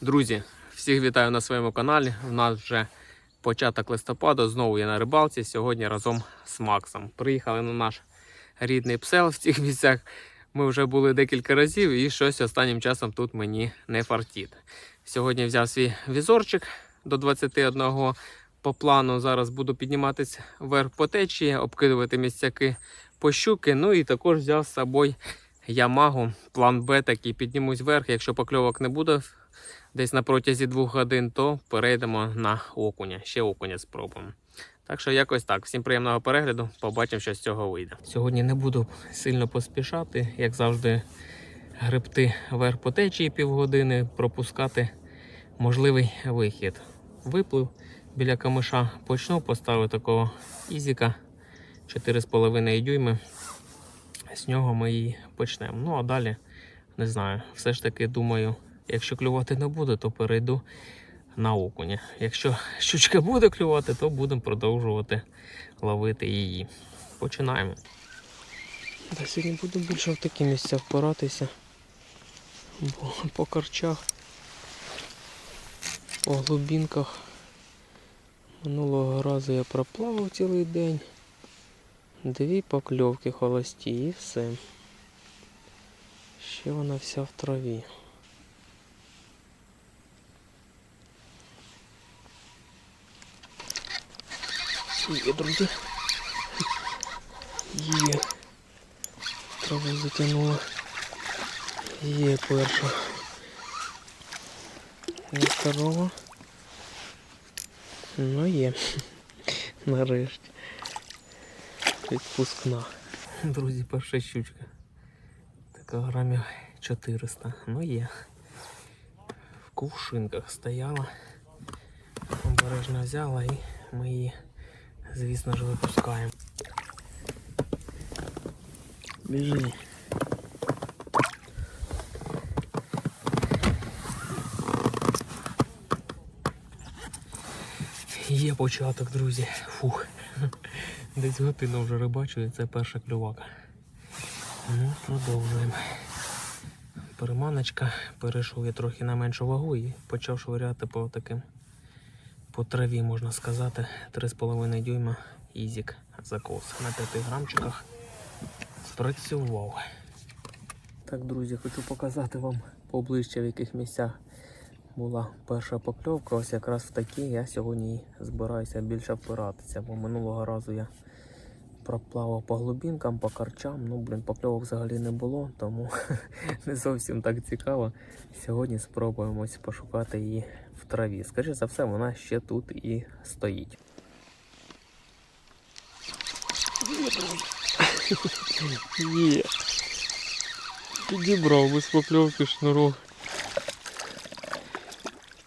Друзі, всіх вітаю на своєму каналі. У нас вже початок листопада. Знову я на рибалці. Сьогодні разом з Максом. Приїхали на наш рідний псел в цих місцях. Ми вже були декілька разів і щось останнім часом тут мені не фартить. Сьогодні взяв свій візорчик до 21 по плану. Зараз буду підніматися вверх по течії, обкидувати місцяки по щуки. Ну і також взяв з собою Ямагу, план Б такий піднімусь вверх. Якщо покльовок не буде десь на протязі двох годин, то перейдемо на окуня. Ще окуня спробуємо. Так що якось так. Всім приємного перегляду. Побачимо, що з цього вийде. Сьогодні не буду сильно поспішати, як завжди, гребти вверх по течії півгодини, пропускати можливий вихід. Виплив біля камиша, почну, поставив такого ізіка 4,5 дюйми. З нього ми і почнемо. Ну а далі не знаю. Все ж таки думаю, якщо клювати не буде, то перейду на окуня. Якщо щучка буде клювати, то будемо продовжувати ловити її. Починаємо. Та сьогодні буду більше в такі місця впиратися. Бо по корчах, по глибінках. Минулого разу я проплавав цілий день. Дві покльовки холості і все. Ще вона вся в траві. Є, друзі. Є. Траву затягнула. Є перша. І второго. Ну є. Нарешті. Відпускна. Друзі, перша щучка. Така грамів 400. Ну є. В кувшинках стояла. Обережно взяла і ми її, звісно ж, випускаємо. Біжи. Є початок, друзі. Фух. Десь годину вже рибачу і це перша клювака. Ну, продовжуємо. Переманочка, перейшов я трохи на меншу вагу і почав швиряти по таким по траві, можна сказати, 3,5 дюйма ізік закос на 5 грамчиках. Спрацював. Так, друзі, хочу показати вам поближче, в яких місцях була перша покльовка. Ось якраз в такі я сьогодні збираюся більше впиратися, бо минулого разу я проплавав по глибінкам, по карчам. Ну, блін, покльовок взагалі не було, тому не зовсім так цікаво. Сьогодні спробуємо ось пошукати її в траві. Скоріше за все, вона ще тут і стоїть. Є. Підібрав без покльовки шнурок.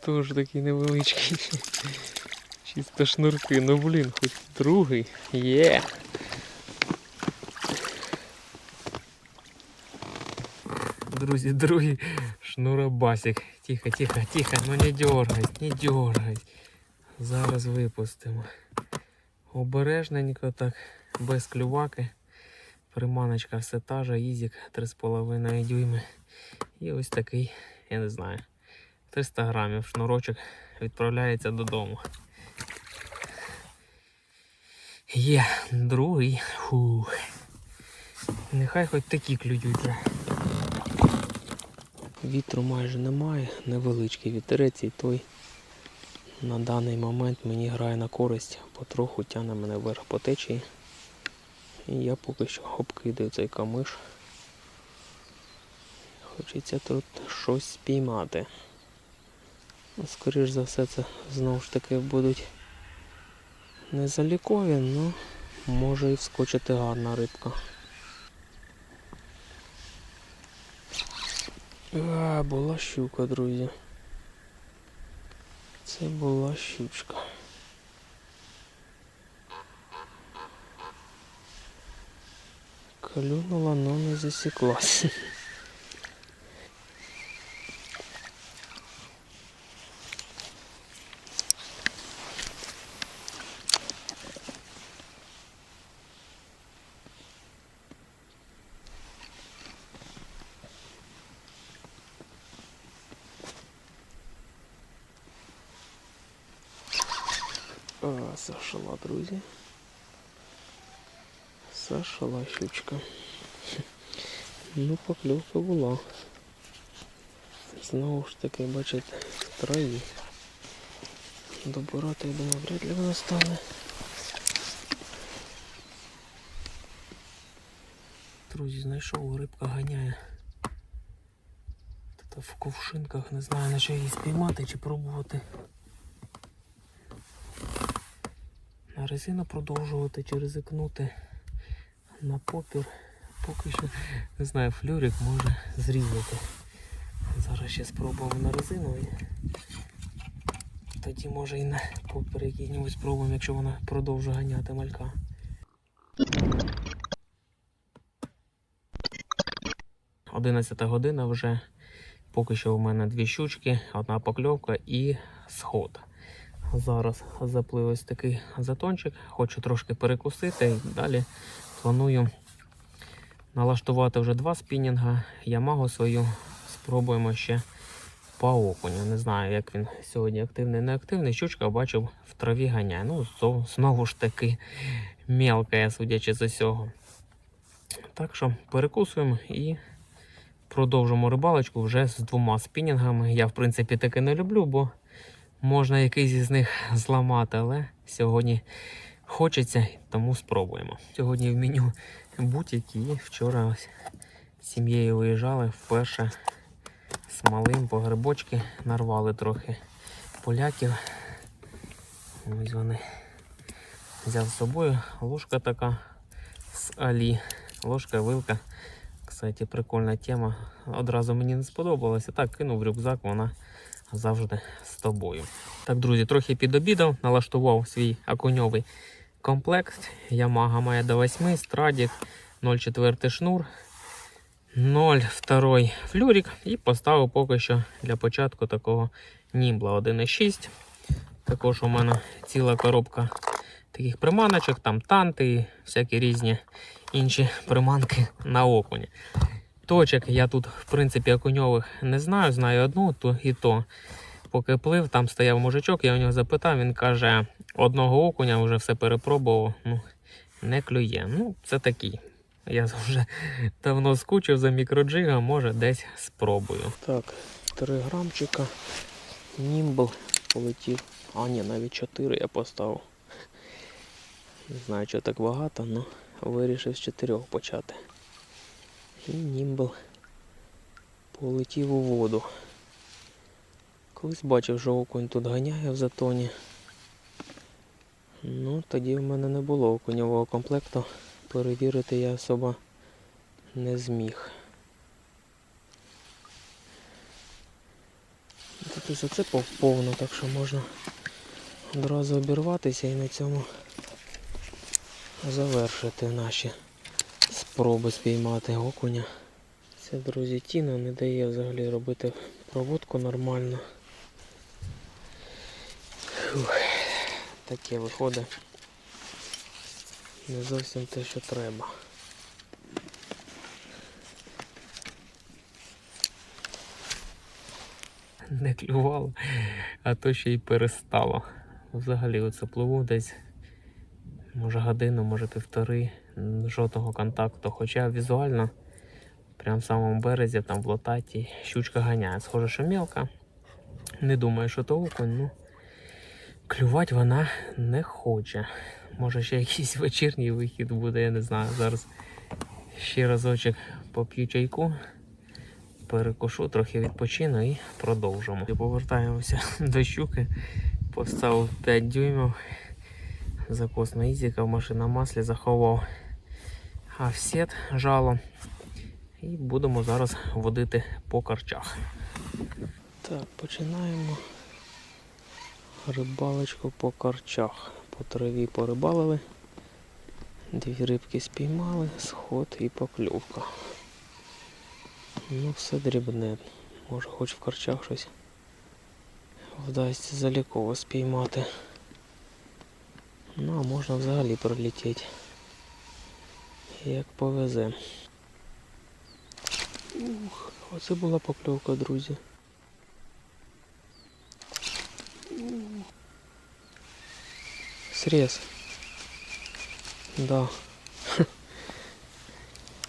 Тоже такий невеличкий. Чисто шнурки. Ну блін, хоч другий. Є. Друзі, другий шнуробасик. Тихо, тихо, тихо, ну не дергай, не дергай. Зараз випустимо. Обережненько так, без клюваки. Приманочка все та же, ізік 3,5 дюйми. І ось такий, я не знаю, 300 грамів шнурочок відправляється додому. Є, другий. Фух. Нехай хоч такі клюють. Вітру майже немає, невеличкий вітерець і той на даний момент мені грає на користь, потроху тягне мене вверх по течії. І я поки що обкидаю цей камиш. Хочеться тут щось спіймати. Ну, Скоріш за все це знову ж таки будуть не залікові, але може і вскочити гарна рибка. А, була щука, друзі. Це була щучка. Клюнула, но не засіклась. А, сошла, друзі. Сошла щучка. Ну, покльовка була. Знову ж таки, бачите, в траві. Добирати, я думаю, вряд ли вона стане. Друзі, знайшов, рибка ганяє. Та в ковшинках не знаю, на що її спіймати чи пробувати. На резину продовжувати чи ризикнути на попір. Поки що не знаю, флюрик може зрізати. Зараз ще спробуємо на резину тоді може і на попір який-небудь спробуємо, якщо вона продовжує ганяти малька. Одинадцята година вже. Поки що у мене дві щучки, одна покльовка і сход. Зараз заплив ось такий затончик, хочу трошки перекусити і далі планую налаштувати вже два спінінга. Ямагу свою спробуємо ще по окуню. Не знаю, як він сьогодні активний, не активний. Щучка бачив в траві ганяє. Ну, знову ж таки мелка, судячи з усього. Так що перекусуємо і продовжимо рибалочку вже з двома спінінгами. Я, в принципі, таке не люблю, бо можна якийсь із них зламати, але сьогодні хочеться, тому спробуємо. Сьогодні в меню будь-які. Вчора з сім'єю виїжджали вперше з малим по грибочки, нарвали трохи поляків. Ось вони взяв з собою ложка така з Алі. Ложка, вилка. Кстати, прикольна тема. Одразу мені не сподобалося. Так, кинув рюкзак, вона завжди з тобою. Так, друзі, трохи підобідав, налаштував свій окуньовий комплект. Yamaha має до 8, Stradик 0,4 шнур, 0,2 флюрик і поставив поки що для початку такого німбла 1,6. Також у мене ціла коробка таких приманочок, там танти і всякі різні інші приманки на окуні. Точок я тут, в принципі, окуньових не знаю, знаю одну, то і то. Поки плив, там стояв мужичок, я у нього запитав, він каже, одного окуня вже все перепробував, ну, не клює. Ну, це такий. Я вже давно скучив за мікроджигом, може десь спробую. Так, 3 грамчика. Німбл полетів. А, ні, навіть 4 я поставив. Не знаю, що так багато, але вирішив з 4 почати. І німбл полетів у воду. Колись бачив, що окунь тут ганяє в затоні. Ну, тоді в мене не було окуньового комплекту. Перевірити я особо не зміг. Тут і зацепав повно, так що можна одразу обірватися і на цьому завершити наші спроби спіймати окуня. Це, друзі, тіна не дає взагалі робити проводку нормально. Фух, таке виходить. Не зовсім те, що треба. Не клювало, а то ще й перестало. Взагалі оце пливу десь може годину, може півтори, жодного контакту. Хоча візуально, прямо в самому березі, там в лотаті, щучка ганяє. Схоже, що мілка. Не думаю, що то окунь, ну клювати вона не хоче. Може ще якийсь вечірній вихід буде, я не знаю. Зараз ще разочок поп'ю чайку, перекушу, трохи відпочину і продовжимо. І повертаємося до щуки. Поставив 5 дюймів. Закос на ізіка в машина маслі заховав офсет жало. І будемо зараз водити по карчах. Так, починаємо рибалочку по карчах. По траві порибалили. Дві рибки спіймали, сход і покльовка. Ну, все дрібне. Може хоч в карчах щось вдасться заліково спіймати. Ну, а можна взагалі пролетіти. Як повезе. Ух, оце була покльовка, друзі. срез. Да.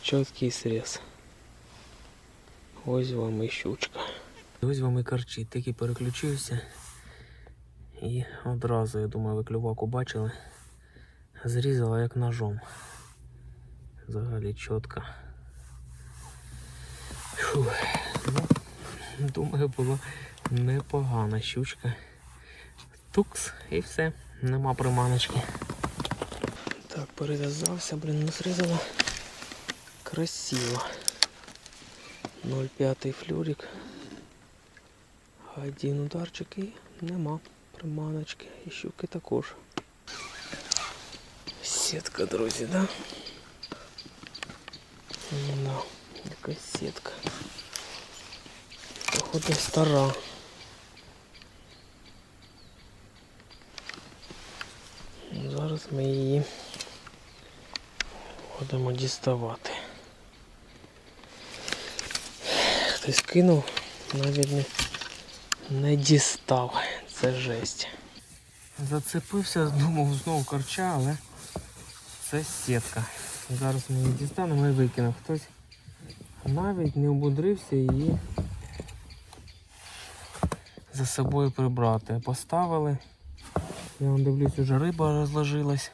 Чіткий срез. Ось вам і щучка. Ось вам і карчить. Тільки переключився. І одразу, я думаю, ви клюваку бачили. Зрізала як ножом. Взагалі чітко. Ну, думаю, була непогана щучка. Тукс і все. Нема приманочки. Так, перев'язався, блін, не зрізала. Красиво. 0,5 флюрик. Один ударчик і нема приманочки. І щуки також. Сітка, друзі, да? Да, якась сітка. Походу стара. Зараз ми її будемо діставати. Хтось кинув, навіть не, не дістав. Це жесть. Зацепився, думав знову корча, але це сітка. Зараз ми її дістанемо і викинемо. Хтось навіть не обудрився її за собою прибрати. Поставили. Я вон дивлюсь, уже риба розложилась.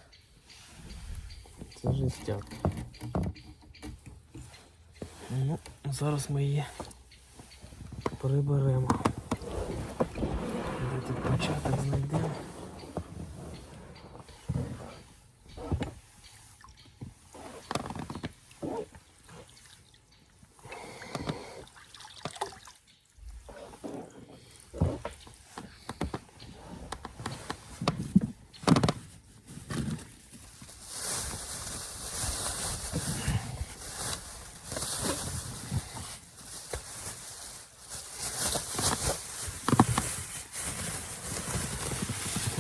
Це жестяк. Ну, зараз ми її приберемо. Де тут початок знайдемо.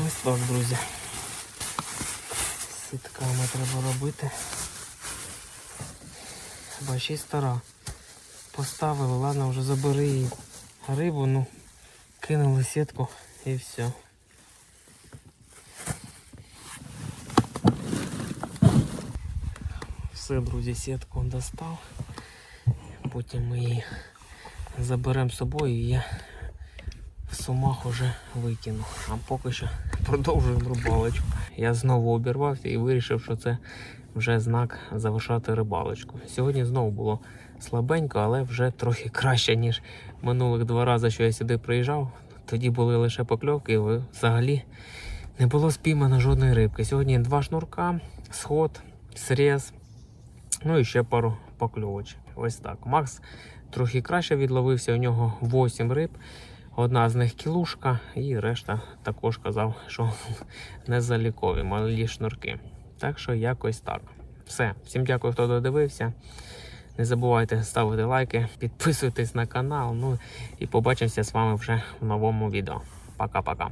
Ось так, друзі. Сітками треба робити. Й стара. Поставили, ладно, вже забери її рибу, ну кинули сітку і все. Все, друзі, сітку достав. Потім ми її заберемо з собою і я в сумах уже викину. А поки що продовжуємо рибалочку. Я знову обірвався і вирішив, що це вже знак завершати рибалочку. Сьогодні знову було слабенько, але вже трохи краще, ніж минулих два рази, що я сюди приїжджав. Тоді були лише покльовки, і взагалі не було спіймано жодної рибки. Сьогодні два шнурка, сход, срез, ну і ще пару покльовочок. Ось так. Макс трохи краще відловився, у нього 8 риб. Одна з них кілушка, і решта також казав, що не залікові, малі шнурки. Так що якось так. Все. Всім дякую, хто додивився. Не забувайте ставити лайки, підписуйтесь на канал. Ну і побачимося з вами вже в новому відео. Пока-пока.